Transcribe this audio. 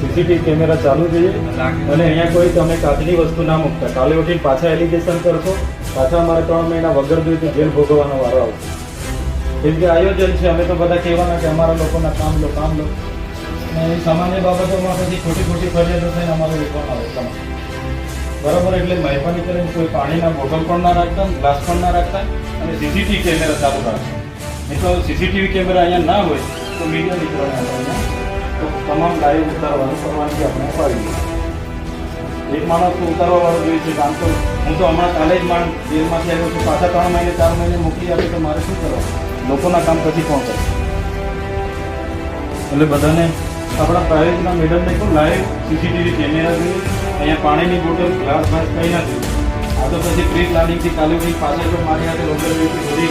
CCTV camera ચાલુ જોઈએ અને અહીંયા કોઈ તમે કાચની વસ્તુ ના મૂકતા. કાલે ઉઠીને પાછા એલિગેશન કરશો, પાછા અમારે ત્રણ મહિના વગર જોઈએ તો જેલ ભોગવવાનો વારો આવશે. કેમ કે આયોજન છે, અમે તો બધા કહેવાના કે અમારા લોકોના કામ લો કામ લો. અને સામાન્ય બાબતોમાં પછી ખોટી ખોટી ફરિયાદો થઈને અમારે વેચવાના આવે બરાબર, એટલે મહેરબાની કરીને કોઈ પાણીના બોટલ પણ ના રાખતા, ગ્લાસ પણ ના રાખતા અને સીસીટીવી કેમેરા ચાલુ રાખતા નહીં તો સીસીટીવી કેમેરા અહીંયા ના હોય તો મીડિયા નીકળવાના તો તમામ લાઈવ ઉતારવાનું પરવાનગી આપણે અપાવી એક માણસ તો ઉતારવા વાળો જોઈએ છે કામ તો હું તો હમણાં કાલે જ માણ જેલમાંથી આવ્યો છું પાછા ત્રણ મહિને ચાર મહિને મોકલી આપે તો મારે શું કરવા લોકોના કામ પછી કોણ કરે? એટલે બધાને આપણા પ્રાઇવેટના મેડમને પણ લાઈવ સીસીટીવી કેમેરા જોઈએ અહીંયા પાણીની બોટલ ગ્લાસ ગ્લાસ કંઈ નથી આ તો પછી પ્રી પ્લાનિંગથી કાલે ઉઠી પાછળ તો મારી હાથે રોકડ બધી